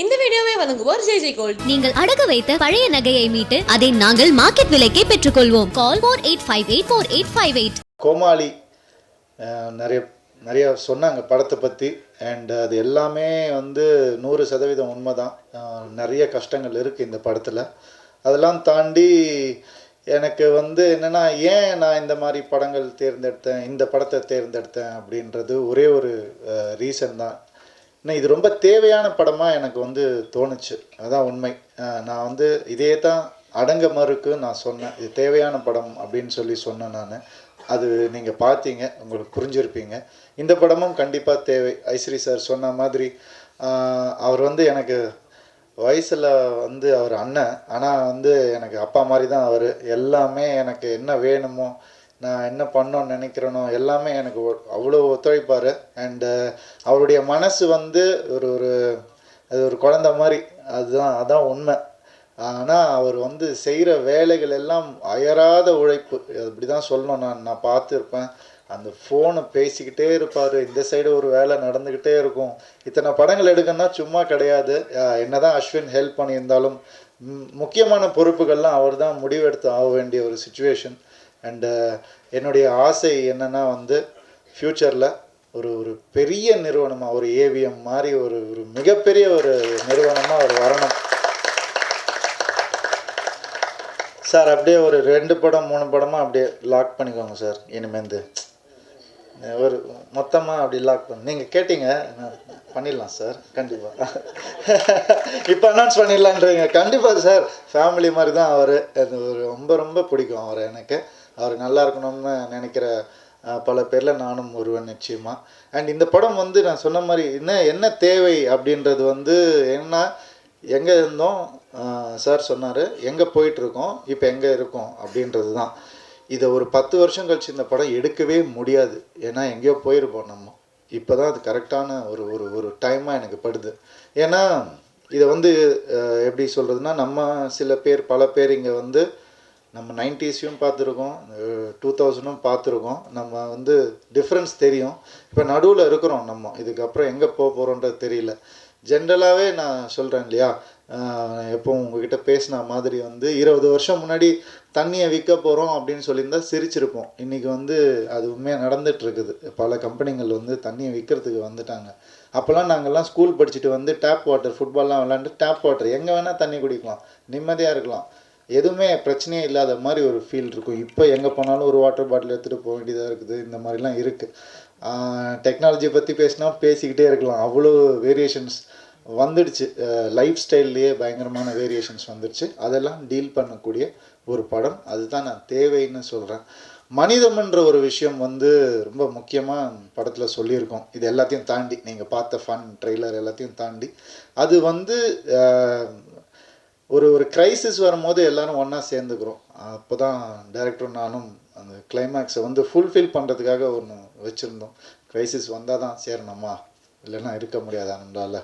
இந்த வீடியோவை வழங்குவோர் ஜெய் ஜெய் கோல்ட். நீங்கள் அடகு வைத்த பழைய நகையை மீட்டு அதை நாங்கள் மார்க்கெட் விலைக்கே பெற்றுக்கொள்வோம். Call four eight five eight four eight five eight கோமாளி நிறைய நிறைய சொன்னாங்க படத்தை பற்றி அண்ட் அது எல்லாமே வந்து நூறு சதவீதம் உண்மை தான் நிறைய கஷ்டங்கள் இருக்குது இந்த படத்தில். அதெல்லாம் தாண்டி எனக்கு வந்து என்னென்னா ஏன் நான் இந்த மாதிரி படங்கள் தேர்ந்தெடுத்தேன் இந்த படத்தை தேர்ந்தெடுத்தேன் அப்படின்றது ஒரே ஒரு ரீசன் தான். இன்னும் இது ரொம்ப தேவையான படமாக எனக்கு வந்து தோணுச்சு. அதான் உண்மை. நான் வந்து இதே தான் அடங்க மறுக்கு நான் சொன்னேன். இது தேவையான படம் அப்படின்னு சொல்லி சொன்னேன் நான். அது நீங்கள் பார்த்தீங்க உங்களுக்கு புரிஞ்சிருப்பீங்க. இந்த படமும் கண்டிப்பாக தேவை. ஐஸ்வரி சார் சொன்ன மாதிரி அவர் வந்து எனக்கு வயசில் வந்து அவர் அண்ணன். ஆனால் வந்து எனக்கு அப்பா மாதிரி தான் அவர். எல்லாமே எனக்கு என்ன வேணுமோ நான் என்ன பண்ணணும்னு நினைக்கிறேனோ எல்லாமே எனக்கு ஒ- அவ்வளோ ஒத்துழைப்பார். அண்டு uh, அவருடைய மனசு வந்து ஒரு ஒரு அது ஒரு குழந்த மாதிரி. அதுதான் அதான் உண்மை. ஆனால் அவர் வந்து செய்கிற வேலைகள் எல்லாம் அயராத உழைப்பு. அப்படி தான் சொல்லணும் நான் நான் பார்த்துருப்பேன். அந்த ஃபோனை பேசிக்கிட்டே இருப்பார். இந்த சைடு ஒரு வேலை நடந்துக்கிட்டே இருக்கும். இத்தனை படங்கள் எடுக்கணும்னா சும்மா கிடையாது. என்ன தான் அஸ்வின் ஹெல்ப் பண்ணியிருந்தாலும் முக்கியமான பொறுப்புகள்லாம் அவர் தான் முடிவெடுத்து ஆக வேண்டிய ஒரு சுச்சுவேஷன் அண்டு uh, என்னுடைய ஆசை என்னென்னா வந்து ஃப்யூச்சரில் ஒரு ஒரு பெரிய நிறுவனமாக ஒரு ஏவிஎம் மாதிரி ஒரு ஒரு மிகப்பெரிய ஒரு நிறுவனமாக அவர் வரணும். சார் அப்படியே ஒரு ரெண்டு படம் மூணு படமாக அப்படியே லாக் பண்ணிக்கோங்க சார் இனிமேந்து ஒரு மொத்தமாக அப்படி லாக் பண்ணி. நீங்கள் கேட்டீங்க நான் பண்ணிடலாம் சார் கண்டிப்பாக இப்போ அனௌன்ஸ் பண்ணிடலான்றீங்க. கண்டிப்பாக சார் ஃபேமிலி மாதிரி தான் அவர். அது ரொம்ப ரொம்ப பிடிக்கும் அவர் எனக்கு. அவர் நல்லா இருக்கணும்னு நினைக்கிற பல பேரில் நானும் ஒருவன் நிச்சயமாக அண்ட் இந்த படம் வந்து நான் சொன்ன மாதிரி என்ன என்ன தேவை அப்படின்றது வந்து என்ன எங்கே இருந்தோம் சார் சொன்னார் எங்கே போயிட்டுருக்கோம் இப்போ எங்கே இருக்கோம் அப்படின்றது தான் இதை ஒரு பத்து வருஷம் கழிச்சு இந்த படம் எடுக்கவே முடியாது. ஏன்னா எங்கேயோ போயிருப்போம் நம்ம. இப்போ தான் அது கரெக்டான ஒரு ஒரு ஒரு டைமாக எனக்கு படுது. ஏன்னா இதை வந்து எப்படி சொல்கிறதுனா நம்ம சில பேர் பல பேர் இங்கே வந்து நம்ம நைன்டிஸையும் பார்த்துருக்கோம் டூ தௌசண்டும் பார்த்துருக்கோம். நம்ம வந்து டிஃப்ரென்ஸ் தெரியும். இப்போ நடுவில் இருக்கிறோம் நம்ம. இதுக்கப்புறம் எங்கே போக போகிறோன்றது தெரியல. ஜென்ரலாகவே நான் சொல்கிறேன் இல்லையா? எப்போ உங்ககிட்ட பேசின மாதிரி வந்து இருபது வருஷம் முன்னாடி தண்ணியை விற்க போகிறோம் அப்படின்னு சொல்லியிருந்தா சிரிச்சிருப்போம். இன்றைக்கி வந்து அது உண்மையாக நடந்துகிட்ருக்குது பல கம்பெனிகள் வந்து தண்ணியை விற்கிறதுக்கு வந்துட்டாங்க. அப்போல்லாம் நாங்கள்லாம் ஸ்கூல் படிச்சுட்டு வந்து டேப் வாட்டர் ஃபுட்பால்லாம் விளாண்டு டேப் வாட்டர் எங்கே வேணால் தண்ணி குடிக்கலாம். நிம்மதியாக இருக்கலாம். எதுவுமே பிரச்சனையே இல்லாத மாதிரி ஒரு ஃபீல் இருக்கும். இப்போ எங்கே போனாலும் ஒரு வாட்டர் பாட்டில் எடுத்துகிட்டு போக வேண்டியதாக இருக்குது. இந்த மாதிரிலாம் இருக்குது டெக்னாலஜி பற்றி பேசினா பேசிக்கிட்டே இருக்கலாம். அவ்வளோ வேரியேஷன்ஸ் வந்துடுச்சு. லைஃப் ஸ்டைல்லையே பயங்கரமான வேரியேஷன்ஸ் வந்துடுச்சு. அதெல்லாம் டீல் பண்ணக்கூடிய ஒரு படம். அதுதான் நான் தேவைன்னு சொல்கிறேன் மனிதம்ன்ற ஒரு விஷயம் வந்து ரொம்ப முக்கியமாக படத்தில் சொல்லியிருக்கோம். இது எல்லாத்தையும் தாண்டி நீங்கள் பார்த்த ஃபன் ட்ரெய்லர் எல்லாத்தையும் தாண்டி. அது வந்து ஒரு ஒரு கிரைசிஸ் வரும்போது எல்லாரும் ஒன்றா சேர்ந்துக்கிறோம். அப்போ தான் டேரக்டரும் நானும் அந்த கிளைமேக்ஸை வந்து ஃபுல்ஃபில் பண்ணுறதுக்காக ஒன்று வச்சுருந்தோம். க்ரைசிஸ் வந்தால் தான் சேரணுமா? இல்லைன்னா இருக்க முடியாதா நம்மளால்?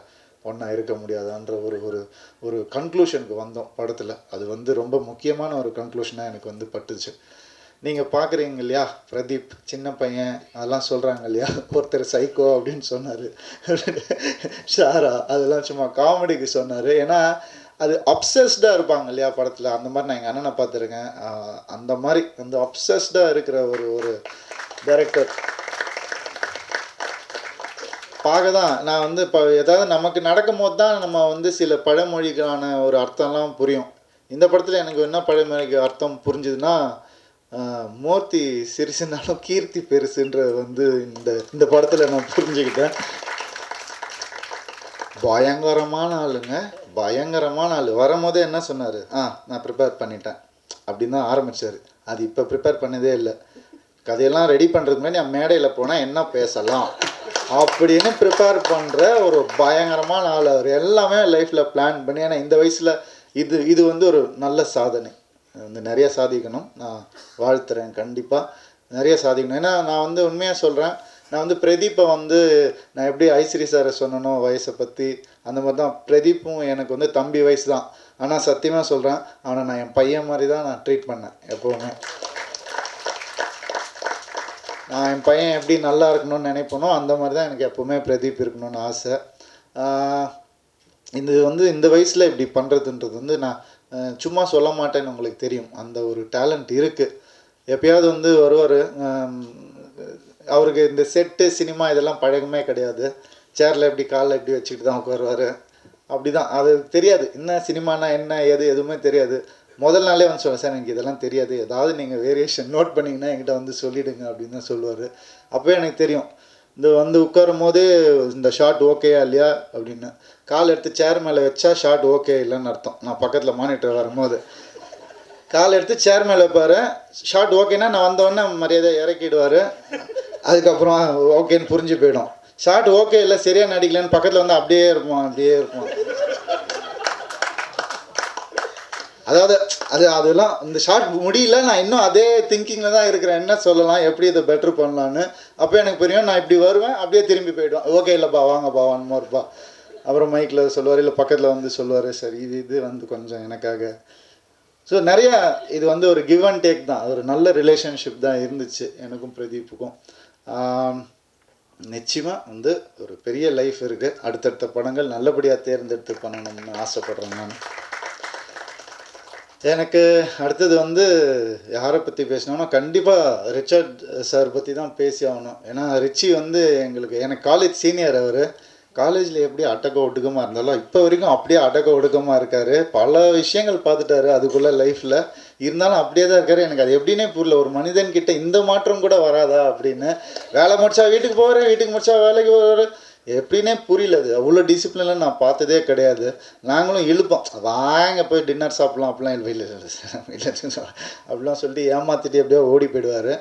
ஒன்றா இருக்க முடியாதான்ற ஒரு ஒரு ஒரு கன்க்ளூஷனுக்கு வந்தோம் படத்தில். அது வந்து ரொம்ப முக்கியமான ஒரு கன்க்ளூஷனாக எனக்கு வந்து பட்டுச்சு. நீங்கள் பார்க்குறீங்க இல்லையா? பிரதீப் சின்ன பையன் அதெல்லாம் சொல்கிறாங்க இல்லையா? ஒருத்தர் சைக்கோ அப்படின்னு சொன்னார். ஷாரா அதெல்லாம் சும்மா காமெடிக்கு சொன்னார். ஏன்னா அது அப்சஸ்டாக இருப்பாங்க இல்லையா படத்தில்? அந்த மாதிரி நான் எங்கள் அண்ணனை பார்த்துருக்கேன். அந்த மாதிரி அந்த அப்சஸ்டாக இருக்கிற ஒரு ஒரு டைரக்டர் பார்க்க தான் நான் வந்து இப்போ ஏதாவது நமக்கு நடக்கும்போது தான் நம்ம வந்து சில பழமொழிக்கான ஒரு அர்த்தம்லாம் புரியும். இந்த படத்தில் எனக்கு என்ன பழமொழிக்கு அர்த்தம் புரிஞ்சுதுன்னா மூர்த்தி சிறுசுனாலும் கீர்த்தி பெருசுன்றது வந்து இந்த இந்த படத்தில் நான் புரிஞ்சுக்கிட்டேன். பயங்கரமான ஆளுங்க. பயங்கரமான ஆள் வரும்போதே என்ன சொன்னார்? ஆ நான் ப்ரிப்பேர் பண்ணிட்டேன். அப்படின்னு தான் ஆரம்பித்தார் அது இப்போ ப்ரிப்பேர் பண்ணதே இல்லை. கதையெல்லாம் ரெடி பண்ணுறதுக்கு முன்னாடி நான் மேடையில் போனால் என்ன பேசலாம்? அப்படின்னு ப்ரிப்பேர் பண்ணுற ஒரு பயங்கரமான ஆள் அவர் எல்லாமே லைஃப்பில் பிளான் பண்ணி ஏன்னா இந்த வயசில் இது இது வந்து ஒரு நல்ல சாதனை. வந்து நிறைய சாதிக்கணும். நான் வாழ்த்துறேன் கண்டிப்பாக நிறைய சாதிக்கணும். ஏன்னா நான் வந்து உண்மையாக சொல்கிறேன் நான் வந்து பிரதீப்பை வந்து நான் எப்படி ஐஸ்ரீ சாரை சொன்னனோ வயசை பற்றி அந்த மாதிரி தான் பிரதீப்பும் எனக்கு வந்து தம்பி வயசு தான் ஆனால் சத்தியமாக சொல்கிறேன் அவனை நான் என் பையன் மாதிரி தான் நான் ட்ரீட் பண்ணேன் எப்போவுமே. நான் என் பையன் எப்படி நல்லா இருக்கணும்னு நினைப்பனோ அந்த மாதிரி தான் எனக்கு எப்போவுமே பிரதீப் இருக்கணும்னு ஆசை. இது வந்து இந்த வயசில் இப்படி பண்ணுறதுன்றது வந்து நான் சும்மா சொல்ல மாட்டேன்னு உங்களுக்கு தெரியும். அந்த ஒரு டேலண்ட் இருக்குது எப்பயாவது வந்து வருவார் அவருக்கு இந்த செட்டு சினிமா இதெல்லாம் பழகமே கிடையாது. சேரில் எப்படி காலில் எப்படி வச்சுக்கிட்டு தான் உட்காருவார்? அப்படி தான் அது தெரியாது. என்ன சினிமானா என்ன ஏது எதுவுமே தெரியாது. முதல் நாளே வந்து சொல்லுவேன் சார் எனக்கு இதெல்லாம் தெரியாது. ஏதாவது நீங்கள் வேரியேஷன் நோட் பண்ணிங்கன்னா என்கிட்ட வந்து சொல்லிவிடுங்க அப்படின்னு தான் சொல்லுவார். அப்போ எனக்கு தெரியும். இந்த வந்து உட்காரும் போதே இந்த ஷார்ட் ஓகேயா இல்லையா? அப்படின்னு. கால் எடுத்து சேர் மேலே வச்சா ஷார்ட் ஓகே இல்லைன்னு அர்த்தம். நான் பக்கத்தில் மானிட்டர் வரும்போது. கால் எடுத்து சேர் மேலே வைப்பார். ஷார்ட் ஓகேன்னா நான் வந்தோடனே மரியாதை இறக்கிடுவார். அதுக்கப்புறம் ஓகேன்னு புரிஞ்சு போயிடும். ஷார்ட் ஓகே இல்லை சரியாக நடிக்கலன்னு பக்கத்தில் வந்து அப்படியே இருப்போம் அப்படியே இருப்போம் அதாவது அது அதெல்லாம் இந்த ஷார்ட் முடியல நான் இன்னும் அதே திங்கிங்கில் தான் இருக்கிறேன். என்ன சொல்லலாம் எப்படி இதை பெட்டர் பண்ணலான்னு அப்போ எனக்கு புரியும் நான் இப்படி வருவேன் அப்படியே திரும்பி போயிடுவேன். ஓகே இல்லைப்பா வாங்கப்பா வாங்கம்மா இருப்பா அப்புறம் மைக்கில் சொல்லுவார் இல்லை பக்கத்தில் வந்து சொல்லுவார் சரி இது இது வந்து கொஞ்சம் எனக்காக. ஸோ நிறைய இது வந்து ஒரு கிவ் அண்ட் டேக் தான். ஒரு நல்ல ரிலேஷன்ஷிப் தான் இருந்துச்சு எனக்கும் பிரதீப்புக்கும். நிச்சயமாக வந்து ஒரு பெரிய லைஃப் இருக்குது அடுத்தடுத்த படங்கள் நல்லபடியாக தேர்ந்தெடுத்து பண்ணணும்னு ஆசைப்பட்றேன் நான். எனக்கு அடுத்தது வந்து யாரை பற்றி பேசணும்னா கண்டிப்பாக ரிச்சர்ட் சார் பற்றி தான் பேசி ஆகணும். ஏன்னா ரிச்சி வந்து எங்களுக்கு எனக்கு காலேஜ் சீனியர் அவர். காலேஜில் எப்படி அடக்க ஒடுக்கமாக இருந்தாலும் இப்போ வரைக்கும் அப்படியே அடக்க ஒடுக்கமாக இருக்கார் பல விஷயங்கள் பார்த்துட்டாரு அதுக்குள்ளே லைஃப்பில் இருந்தாலும் அப்படியே தான் இருக்காரு எனக்கு அது எப்படின்னே புரியல ஒரு மனிதன் கிட்ட இந்த மாற்றம் கூட வராதா அப்படின்னு வேலை முடிச்சா வீட்டுக்கு போகிறேன் வீட்டுக்கு முடிச்சா வேலைக்கு போகிறேன் எப்படின்னே புரியல அது அவ்வளோ டிசிப்ளின்லாம் நான் பார்த்ததே கிடையாது நாங்களும் இழுப்போம் வாங்க போய் டின்னர் சாப்பிட்லாம் அப்படிலாம் இல்லை இல்லை இல்லை இல்லை அப்படிலாம் சொல்லிட்டு ஏமாற்றிட்டு எப்படியோ ஓடி போயிடுவார்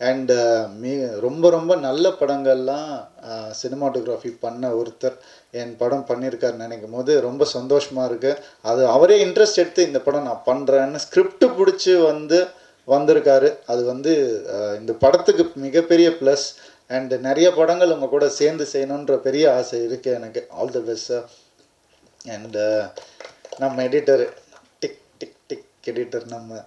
அண்டு மி uh, ரொம்ப ரொம்ப நல்ல படங்கள்லாம் uh, சினிமாட்டோகிராஃபி பண்ண ஒருத்தர் என் படம் பண்ணியிருக்காருன்னு நினைக்கும் போது ரொம்ப சந்தோஷமாக இருக்குது அது அவரே இன்ட்ரெஸ்ட் எடுத்து இந்த படம் நான் பண்ணுறேன்னு ஸ்கிரிப்ட் பிடிச்சி வந்து வந்திருக்காரு. அது வந்து uh, இந்த படத்துக்கு மிகப்பெரிய ப்ளஸ் அண்டு நிறைய படங்கள் உங்கள் கூட சேர்ந்து செய்யணுன்ற பெரிய ஆசை இருக்குது எனக்கு. ஆல் த பெஸ்ட் சார் நம்ம editor Tik Tik Tik editor நம்ம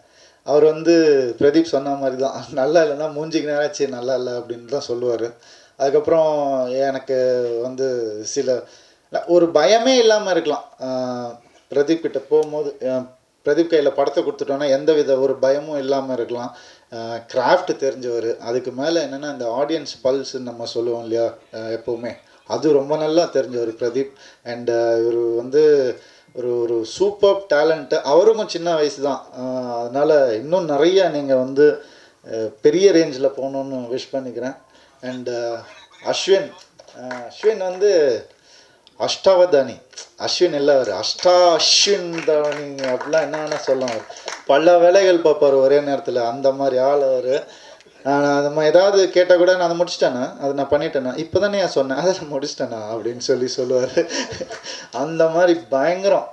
அவர் வந்து பிரதீப் சொன்ன மாதிரி தான் நல்லா இல்லைன்னா மூஞ்சிக்கு நேராச்சு நல்லா இல்லை அப்படின்னு தான் சொல்லுவார். அதுக்கப்புறம் எனக்கு வந்து சில ஒரு பயமே இல்லாமல் இருக்கலாம். பிரதீப் கிட்ட போகும்போது பிரதீப் கையில் படத்தை கொடுத்துட்டோன்னா எந்த வித ஒரு பயமும் இல்லாமல் இருக்கலாம். கிராஃப்ட் தெரிஞ்சவர். அதுக்கு மேலே என்னென்னா இந்த ஆடியன்ஸ் பல்ஸ்ன்னு நம்ம சொல்லுவோம் இல்லையா எப்போவுமே. அது ரொம்ப நல்லா தெரிஞ்சவர் பிரதீப். அண்டு இவர் வந்து ஒரு ஒரு சூப்பர் டேலண்ட்டு அவருக்கும் சின்ன வயசு தான் அதனால் இன்னும் நிறைய நீங்கள் வந்து பெரிய ரேஞ்சில் போகணுன்னு விஷ் பண்ணிக்கிறேன். அண்டு அஸ்வின் அஸ்வின் வந்து அஷ்டாவதானி. அஸ்வின் இல்லை அவர். அஷ்டா அஸ்வின் தானி அப்படிலாம் என்ன வேணால் சொல்லலாம் பல வேலைகள் பார்ப்பார் ஒரே நேரத்தில். அந்த மாதிரி ஆள் அவர். நான் நம்ம ஏதாவது கேட்டால் கூட நான் அதை முடிச்சிட்டேண்ணா அதை நான் பண்ணிட்டேண்ணா இப்போ தானே நான் சொன்னேன் அதை நான் முடிச்சிட்டேண்ணா அப்படின்னு சொல்லி சொல்லுவார். அந்த மாதிரி பயங்கரம்.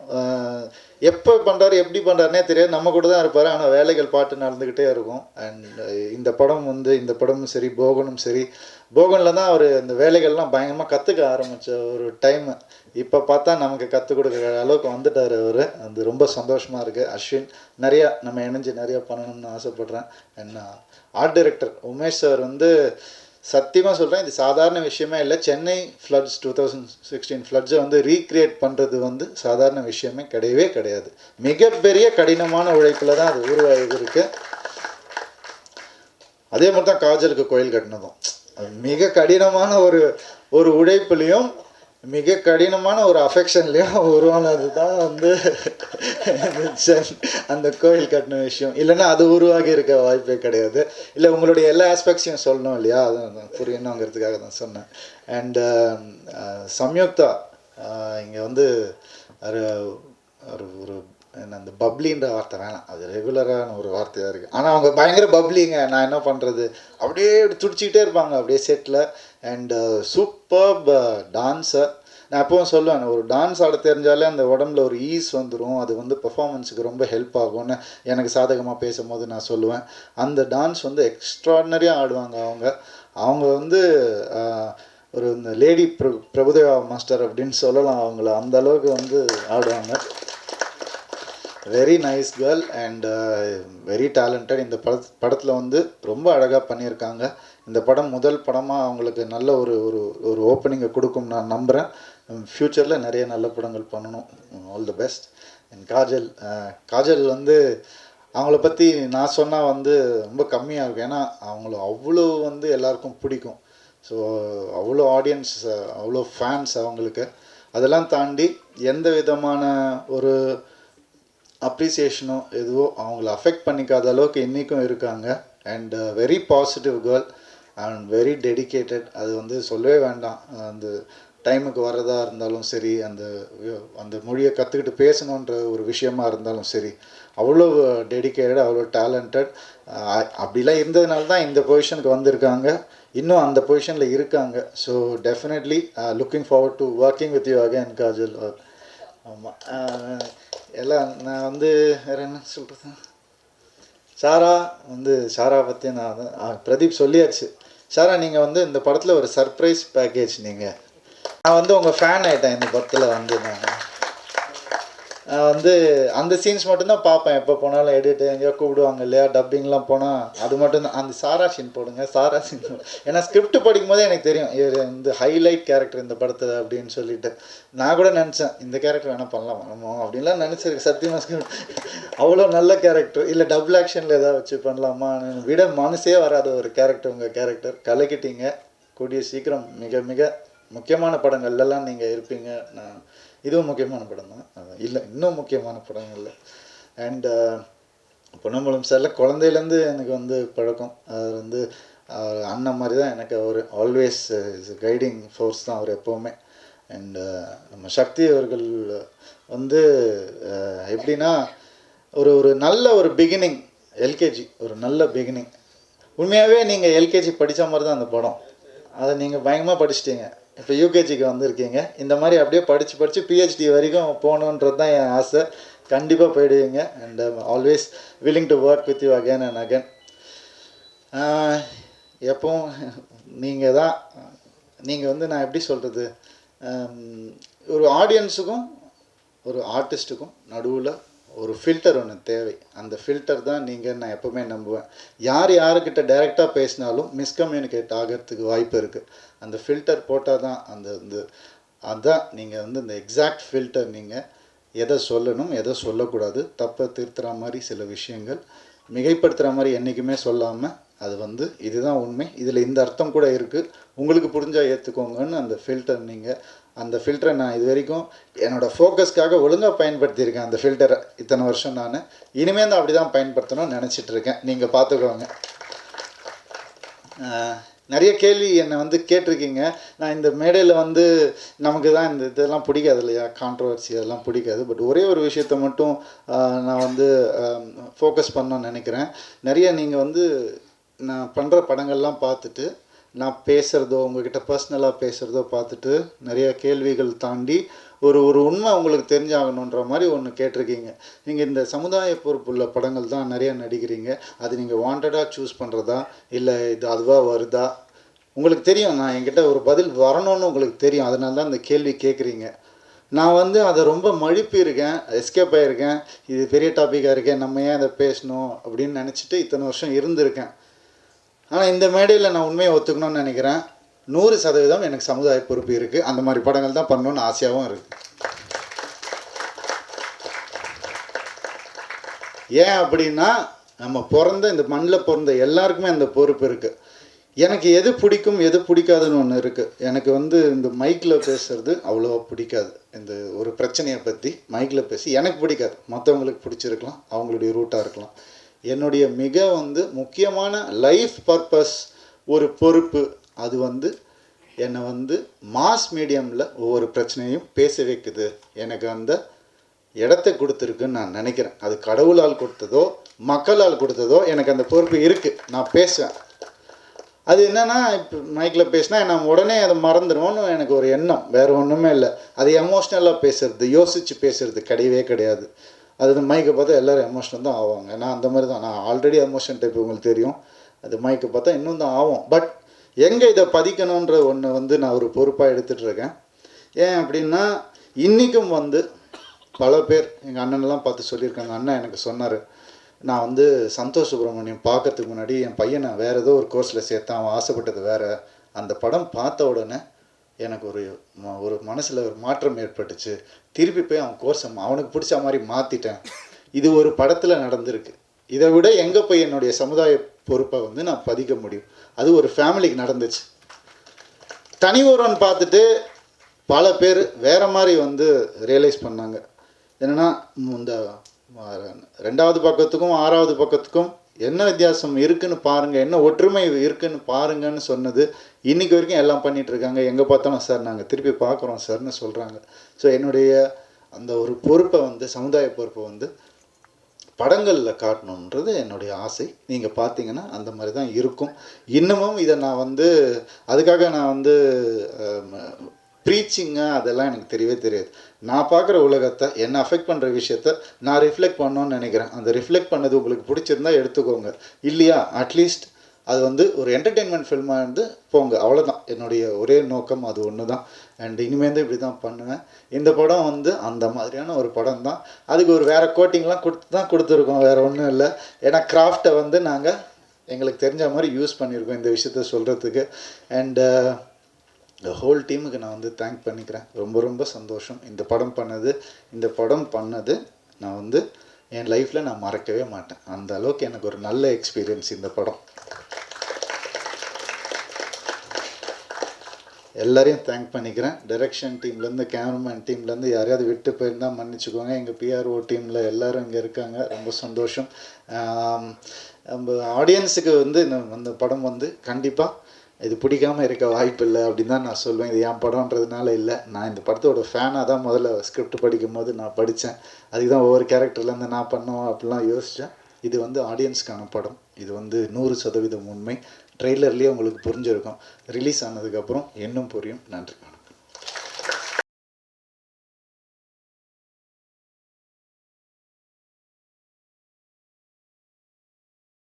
எப்போ பண்ணுறாரு எப்படி பண்ணுறாருனே தெரியாது. நம்ம கூட தான் இருப்பார். ஆனால் வேலைகள் பாட்டு நடந்துக்கிட்டே இருக்கும். அண்ட் uh, இந்த படம் வந்து இந்த படமும் சரி போகனும் சரி. போகனில் தான் அவர் இந்த வேலைகள்லாம் பயங்கரமாக கற்றுக்க ஆரம்பித்த ஒரு டைமு இப்போ பார்த்தா நமக்கு கற்றுக் கொடுக்குற அளவுக்கு வந்துட்டார் அவர். அது ரொம்ப சந்தோஷமாக இருக்குது அஸ்வின் நிறையா நம்ம இணைஞ்சு நிறையா பண்ணணும்னு ஆசைப்பட்றேன். என்ன ஆர்ட் டைரக்டர் உமேஷ் சார் வந்து சத்தியமாக சொல்கிறேன் இது சாதாரண விஷயமே இல்லை. Chennai floods two thousand sixteen ஃப்ளட்ஸை வந்து ரீக்ரியேட் பண்ணுறது வந்து சாதாரண விஷயமே கிடையவே கிடையாது. மிகப்பெரிய கடினமான உழைப்பில் தான் அது உருவாகிருக்கு அதே மாதிரி தான் காஜலுக்கு கோயில் கட்டினதும். மிக கடினமான ஒரு ஒரு உழைப்புலையும் மிக கடினமான ஒரு அஃபெக்ஷன்லேயும் உருவானது தான் வந்து சென்- அந்த கோயில் கட்டின விஷயம். இல்லைன்னா அது உருவாகி இருக்க வாய்ப்பே கிடையாது. இல்லை உங்களுடைய எல்லா ஆஸ்பெக்ட்ஸையும் சொல்லணும் இல்லையா? அது புரியணுங்கிறதுக்காக தான் சொன்னேன். And um, uh, Samyuktha uh, இங்கே வந்து ஒரு ஒரு அந்த பப்ளின்ற வார்த்தை வேணாம். அது ரெகுலரான ஒரு வார்த்தையாக இருக்குது ஆனால் அவங்க பயங்கர பப்ளிங்க நான் என்ன பண்ணுறது அப்படியே துடிச்சிக்கிட்டே இருப்பாங்க. அப்படியே செட்டில் அண்டு சூப்பர் டான்ஸர் நான் எப்பவும் சொல்லுவேன். ஒரு டான்ஸ் ஆட தெரிஞ்சாலே அந்த உடம்புல ஒரு ஈஸ் வந்துடும் அது வந்து பெர்ஃபார்மன்ஸுக்கு ரொம்ப ஹெல்ப் ஆகும்னு எனக்கு சாதகமாக பேசும்போது நான் சொல்லுவேன். அந்த டான்ஸ் வந்து எக்ஸ்ட்ராடனரியாக ஆடுவாங்க அவங்க. அவங்க வந்து uh, ஒரு இந்த லேடி பிர பிரபுதேவா மாஸ்டர் அப்படின்னு சொல்லலாம் அவங்கள. அந்த அளவுக்கு வந்து ஆடுவாங்க. Very nice girl and very talented இந்த பட படத்தில் வந்து ரொம்ப அழகாக பண்ணியிருக்காங்க. இந்த படம் முதல் படமாக அவங்களுக்கு நல்ல ஒரு ஒரு ஒரு ஓப்பனிங்கை கொடுக்கும் நான் நம்புகிறேன் ஃப்யூச்சரில் நிறைய நல்ல படங்கள் பண்ணணும். All the best and Kajal Kajal வந்து அவங்கள பற்றி நான் சொன்னால் வந்து ரொம்ப கம்மியாக இருக்கும். ஏன்னா அவங்கள அவ்வளோ வந்து எல்லாருக்கும் பிடிக்கும். ஸோ அவ்வளோ ஆடியன்ஸ் அவ்வளோ ஃபேன்ஸ் அவங்களுக்கு. அதெல்லாம் தாண்டி எந்த விதமான ஒரு அப்ரிசியேஷனோ எதுவோ அவங்கள அஃபெக்ட் பண்ணிக்காத அளவுக்கு இன்றைக்கும் இருக்காங்க. And very positive girl and very dedicated அது வந்து சொல்லவே வேண்டாம். அந்த டைமுக்கு வர்றதா இருந்தாலும் சரி அந்த அந்த மொழியை கற்றுக்கிட்டு பேசணுன்ற ஒரு விஷயமா இருந்தாலும் சரி அவ்வளோ டெடிகேட்டட் அவ்வளோ டேலண்டட் அப்படிலாம் இருந்ததுனால தான் இந்த பொசிஷனுக்கு வந்திருக்காங்க. இன்னும் அந்த பொசிஷனில் இருக்காங்க. So definitely looking forward to working with you again Kajal ஆமாம் எல்லாம் நான் வந்து வேறு என்ன சொல்கிறது சாரா வந்து சாரா பற்றி நான் வந்து- பிரதீப் சொல்லியாச்சு. சாரா நீங்கள் வந்து இந்த படத்தில் ஒரு சர்ப்ரைஸ் பேக்கேஜ் நீங்கள் நான் வந்து உங்கள் ஃபேன் ஆகிட்டேன் இந்த படத்தில் வந்து நான். வந்து அந்த சீன்ஸ் மட்டும்தான் பார்ப்பேன். எப்போ போனாலும் எடிட் எங்கேயோ கூப்பிடுவாங்க இல்லையா? டப்பிங்லாம் போனால் அது மட்டும்தான். அந்த சாரா சீன் போடுங்க சாரா சீன் ஏன்னா ஸ்கிரிப்ட் படிக்கும் போதே எனக்கு தெரியும் இவர் இந்த ஹைலைட் கேரக்டர் இந்த படத்தில் அப்படின்னு சொல்லிட்டு. நான் கூட நினச்சேன் இந்த கேரக்டர் வேணால் பண்ணலாம் நம்ம அப்படின்லாம் நினச்சிருக்கேன். சத்தியமாக ஸ்கிரிப்ட் அவ்வளோ நல்ல கேரக்டர் இல்லை டபுள் ஆக்ஷனில் ஏதாவது வச்சு பண்ணலாமா? விட மனசே வராத ஒரு கேரக்டர் உங்கள் கேரக்டர் கலக்கிட்டீங்க. கூடிய சீக்கிரம் மிக மிக முக்கியமான படங்கள்லாம் நீங்கள் இருப்பீங்க. நான் இதுவும் முக்கியமான படம் தான் இல்லை இன்னும் முக்கியமான படங்கள் இல்லை. அண்டு பொன்னம்பலம் சார்ல குழந்தையிலேருந்து எனக்கு வந்து பழக்கம். அது வந்து அவர் அண்ணன் மாதிரி தான் எனக்கு அவர். ஆல்வேஸ் கைடிங் ஃபோர்ஸ் தான் அவர் எப்போவுமே. அண்டு நம்ம சக்தி அவர்கள் வந்து எப்படின்னா ஒரு ஒரு நல்ல ஒரு பிகினிங் எல்கேஜி ஒரு நல்ல பிகினிங் உண்மையாகவே நீங்கள் எல்கேஜி படித்த மாதிரி தான் அந்த படம். அதை நீங்கள் பயங்கரமாக படிச்சிட்டீங்க. இப்போ யூகேஜிக்கு வந்திருக்கீங்க. இந்த மாதிரி அப்படியே படித்து படித்து பிஹெச்டி வரைக்கும் போகணுன்றது தான் என் ஆசை. கண்டிப்பாக போயிடுவீங்க. And always willing to work with you again and again எப்பவும் நீங்கள் தான் நீங்கள் வந்து நான் எப்படி சொல்கிறது ஒரு ஆடியன்ஸுக்கும் ஒரு ஆர்டிஸ்ட்டுக்கும் நடுவில் ஒரு ஃபில்டர் ஒன்று தேவை. அந்த ஃபில்டர் தான் நீங்கள் நான் எப்போவுமே நம்புவேன். யார் யாருக்கிட்ட டைரெக்டாக பேசினாலும் மிஸ்கம்யூனிகேட் ஆகிறதுக்கு வாய்ப்பு இருக்குது அந்த ஃபில்டர் போட்டால் தான் அந்த இந்த அதான் நீங்கள் வந்து இந்த எக்ஸாக்ட் ஃபில்டர் நீங்கள் எதை சொல்லணும் எதை சொல்லக்கூடாது தப்பை திருத்துற மாதிரி சில விஷயங்கள் மிகைப்படுத்துகிற மாதிரி என்றைக்குமே சொல்லாமல் அது வந்து இதுதான் உண்மை. இதில் இந்த அர்த்தம் கூட இருக்குது உங்களுக்கு புரிஞ்சால் ஏற்றுக்கோங்கன்னு அந்த ஃபில்டர் நீங்கள் அந்த ஃபில்டரை நான் இது வரைக்கும் என்னோடய ஃபோக்கஸ்க்காக ஒழுங்காக பயன்படுத்தியிருக்கேன் அந்த ஃபில்டரை இத்தனை வருஷம் நான். இனிமேல் தான் அப்படி தான் பயன்படுத்தணும்னு நினச்சிட்ருக்கேன் நீங்கள் பார்த்துக்கோங்க. நிறைய கேள்வி என்னை வந்து கேட்டிருக்கீங்க. நான் இந்த மேடையில் வந்து நமக்கு தான் இந்த இதெல்லாம் பிடிக்காது இல்லையா? கான்ட்ரவர்சி அதெல்லாம் பிடிக்காது. பட் ஒரே ஒரு விஷயத்தை மட்டும் நான் வந்து ஃபோக்கஸ் பண்ணணும்னு நினைக்கிறேன். நிறைய நீங்கள் வந்து நான் பண்ணுற படங்கள்லாம் பார்த்துட்டு நான் பேசுகிறதோ உங்ககிட்ட பர்சனலாக பேசுகிறதோ பார்த்துட்டு நிறைய கேள்விகள் தாண்டி ஒரு ஒரு உண்மை உங்களுக்கு தெரிஞ்சாகணுன்ற மாதிரி ஒன்று கேட்டிருக்கீங்க. நீங்கள் இந்த சமுதாய பொறுப்புள்ள படங்கள் தான் நிறையா நடிக்கிறீங்க. அது நீங்கள் வாண்டடாக சூஸ் பண்ணுறதா இல்லை இது அதுவாக வருதா? உங்களுக்கு தெரியும். நான் என்கிட்ட ஒரு பதில் வரணும்னு உங்களுக்கு தெரியும். அதனால தான் இந்த கேள்வி கேட்குறீங்க. நான் வந்து அதை ரொம்ப மழுப்பி இருக்கேன் எஸ்கேப் ஆகிருக்கேன் இது பெரிய டாப்பிக்காக இருக்கேன் நம்ம ஏன் அதை பேசணும் அப்படின்னு நினச்சிட்டு இத்தனை வருஷம் இருந்திருக்கேன். ஆனால் இந்த மேடையில் நான் உண்மையை ஒத்துக்கணும்னு நினைக்கிறேன். நூறு சதவீதம் எனக்கு சமுதாய பொறுப்பு இருக்குது அந்த மாதிரி படங்கள் தான் பண்ணணும்னு ஆசையாகவும் இருக்குது ஏன் அப்படின்னா நம்ம பிறந்த இந்த மண்ணில் பிறந்த எல்லாருக்குமே அந்த பொறுப்பு இருக்குது எனக்கு எது பிடிக்கும் எது பிடிக்காதுன்னு ஒன்று இருக்குது எனக்கு வந்து இந்த மைக்கில் பேசுறது அவ்வளோவா பிடிக்காது. இந்த ஒரு பிரச்சனையை பற்றி மைக்கில் பேசி எனக்கு பிடிக்காது. மற்றவங்களுக்கு பிடிச்சிருக்கலாம் அவங்களுடைய ரூட்டாக இருக்கலாம். என்னுடைய மிக வந்து முக்கியமான லைஃப் பர்பஸ் ஒரு பொறுப்பு. அது வந்து என்னை வந்து மாஸ் மீடியமில் ஒவ்வொரு பிரச்சனையும் பேச வைக்குது. எனக்கு அந்த இடத்த கொடுத்துருக்குன்னு நான் நினைக்கிறேன். அது கடவுளால் கொடுத்ததோ மக்களால் கொடுத்ததோ எனக்கு அந்த பொறுப்பு இருக்குது நான் பேசுவேன். அது என்னன்னா இப்போ மைக்கில் பேசினா நான் உடனே அதை மறந்துடுவோன்னு எனக்கு ஒரு எண்ணம். வேறு ஒன்றுமே இல்லை. அது எமோஷ்னலாக பேசுறது யோசித்து பேசுறது கிடையவே கிடையாது. அது மைக்கை பார்த்தா எல்லோரும் எமோஷனல் தான் ஆவாங்க. நான் அந்த மாதிரி தான். நான் ஆல்ரெடி எமோஷன் டைப் உங்களுக்கு தெரியும். அது மைக்கை பார்த்தா இன்னும் தான் ஆகும். பட் எங்கே இதை பதிக்கணுன்ற ஒன்று வந்து நான் ஒரு பொறுப்பாக எடுத்துகிட்டு இருக்கேன். ஏன் அப்படின்னா இன்றைக்கும் வந்து பல பேர் எங்கள் அண்ணனெல்லாம் பார்த்து சொல்லியிருக்காங்க. அண்ணன் எனக்கு சொன்னார். நான் வந்து சந்தோஷ் சுப்ரமணியம் பார்க்கறதுக்கு முன்னாடி என் பையனை வேறு ஏதோ ஒரு கோர்ஸில் சேர்த்தான். அவன் ஆசைப்பட்டது வேறு. அந்த படம் பார்த்த உடனே எனக்கு ஒரு ம- ஒரு மனசில் ஒரு மாற்றம் ஏற்பட்டுச்சு. திருப்பி போய் அவன் கோர்ஸை அவனுக்கு பிடிச்ச மாதிரி மாற்றிட்டேன் இது ஒரு படத்தில் நடந்திருக்கு. இதை விட எங்கே போய் என்னுடைய சமுதாய பொறுப்பை வந்து நான் பதிக்க முடியும்? அது ஒரு ஃபேமிலிக்கு நடந்துச்சு. தனி ஒருவன் பார்த்துட்டு பல பேர் வேறு மாதிரி வந்து ரியலைஸ் பண்ணாங்க. என்னென்னா இந்த ரெண்டாவது பக்கத்துக்கும் ஆறாவது பக்கத்துக்கும் என்ன வித்தியாசம் இருக்குன்னு பாருங்கள் என்ன ஒற்றுமை இருக்குன்னு பாருங்கன்னு சொன்னது இன்றைக்கி வரைக்கும் எல்லாம் பண்ணிகிட்ருக்காங்க எங்கே பார்த்தாலும் சார் நாங்கள் திருப்பி பார்க்குறோம் சார்னு சொல்கிறாங்க ஸோ என்னுடைய அந்த ஒரு பொறுப்பை வந்து சமுதாய பொறுப்பை வந்து படங்களில் காட்டணுன்றது என்னுடைய ஆசை. நீங்கள் பார்த்தீங்கன்னா அந்த மாதிரி தான் இருக்கும். இன்னமும் இதை நான் வந்து அதுக்காக நான் வந்து ப்ரீச்சிங்கு அதெல்லாம் எனக்கு தெரியவே தெரியாது. நான் பார்க்குற உலகத்தை என்னை அஃபெக்ட் பண்ணுற விஷயத்த நான் ரிஃப்ளெக்ட் பண்ணணும்னு நினைக்கிறேன். அந்த ரிஃப்ளெக்ட் பண்ணது உங்களுக்கு பிடிச்சிருந்தா எடுத்துக்கோங்க. இல்லையா? அட்லீஸ்ட் அது வந்து ஒரு என்டர்டெயின்மெண்ட் ஃபில்மாக இருந்து போங்க. அவ்வளோதான் என்னுடைய ஒரே நோக்கம் அது ஒன்று தான் அண்ட் இனிமேல் இப்படி தான் பண்ணுவேன். இந்த படம் வந்து அந்த மாதிரியான ஒரு படம் தான் அதுக்கு ஒரு வேறு கோட்டிங்லாம் கொடுத்து தான் கொடுத்துருக்கோம். வேறு ஒன்றும் இல்லை. ஏன்னா கிராஃப்டை வந்து நாங்கள் எங்களுக்கு தெரிஞ்ச மாதிரி யூஸ் பண்ணியிருக்கோம் இந்த விஷயத்த சொல்கிறதுக்கு அண்டு இந்த ஹோல் டீமுக்கு நான் வந்து தேங்க் பண்ணிக்கிறேன். ரொம்ப ரொம்ப சந்தோஷம். இந்த படம் பண்ணது இந்த படம் பண்ணது நான் வந்து என் லைஃப்பில் நான் மறக்கவே மாட்டேன். அந்த அளவுக்கு எனக்கு ஒரு நல்ல எக்ஸ்பீரியன்ஸ் இந்த படம். எல்லாரையும் தேங்க் பண்ணிக்கிறேன். டைரக்ஷன் டீம்லேருந்து கேமராமேன் டீம்லேருந்து யாரையாவது விட்டு போயிருந்தால் மன்னிச்சுக்கோங்க. எங்கள் பிஆர்ஓ டீமில் எல்லோரும் இங்கே இருக்காங்க. ரொம்ப சந்தோஷம். நம்ம ஆடியன்ஸுக்கு வந்து இந்த இந்த படம் வந்து கண்டிப்பாக இது பிடிக்காம இருக்க வாய்ப்பு இல்லை அப்படின்னு தான் நான் சொல்லுவேன் இது என் படம்ன்றதுனால இல்லை. நான் இந்த படத்தோட ஃபேனாக தான் முதல்ல ஸ்கிரிப்ட் படிக்கும் போது நான் படித்தேன். அதுக்கு தான் ஒவ்வொரு கேரக்டர்லேருந்து நான் பண்ணுவோம் அப்படிலாம் யோசித்தேன். இது வந்து ஆடியன்ஸ்க்கான படம். இது வந்து நூறு சதவீதம் உண்மை. ட்ரெய்லர்லேயே உங்களுக்கு புரிஞ்சிருக்கும். ரிலீஸ் ஆனதுக்கப்புறம் இன்னும் புரியும். நன்றி.